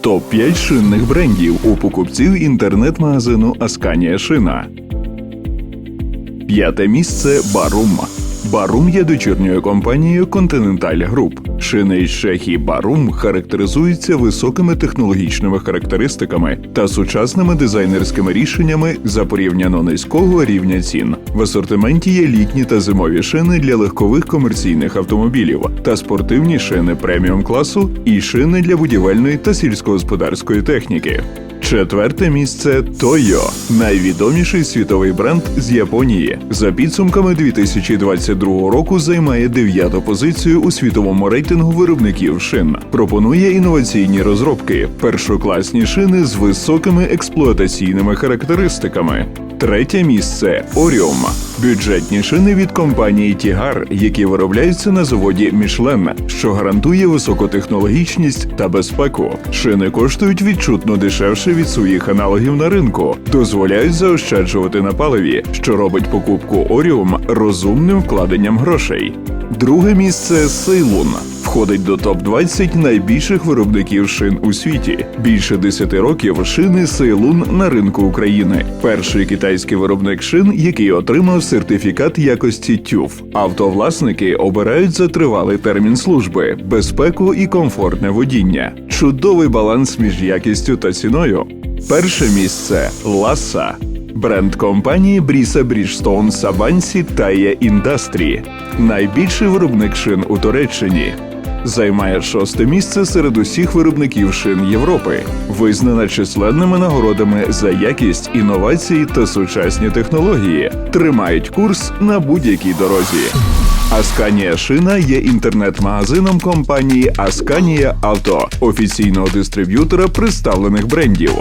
Топ 5 шинних брендів у покупців інтернет-магазину Асканія Шина. П'яте місце Барум. Барум є дочірньою компанією Continental Group. Шини із Чехії Барум характеризуються високими технологічними характеристиками та сучасними дизайнерськими рішеннями за порівняно низького рівня цін. В асортименті є літні та зимові шини для легкових комерційних автомобілів та спортивні шини преміум класу і шини для будівельної та сільськогосподарської техніки. Четверте місце Тойо, найвідоміший світовий бренд з Японії. За підсумками 2022 року займає дев'яту позицію у світовому рейтингу виробників шин. Пропонує інноваційні розробки, першокласні шини з високими експлуатаційними характеристиками. Третє місце Оріум. Бюджетні шини від компанії Тігар, які виробляються на заводі Мішлен, що гарантує високотехнологічність та безпеку. Шини коштують відчутно дешевше від своїх аналогів на ринку, дозволяють заощаджувати на паливі, що робить покупку Оріум розумним вкладенням грошей. Друге місце Сейлун. Входить до топ 20 найбільших виробників шин у світі. Більше 10 років шини Сейлун на ринку України. Перший китайський виробник шин, який отримав сертифікат якості TÜV. Автовласники обирають за тривалий термін служби, безпеку і комфортне водіння. Чудовий баланс між якістю та ціною. Перше місце Ласа. Бренд компанії Бріса Бріджстоун Сабансі Тая Індастрі. Найбільший виробник шин у Туреччині. Займає шосте місце серед усіх виробників шин Європи, визнана численними нагородами за якість, інновації та сучасні технології. Тримають курс на будь-якій дорозі. Асканія Шина є інтернет-магазином компанії Асканія Авто, офіційного дистриб'ютора представлених брендів.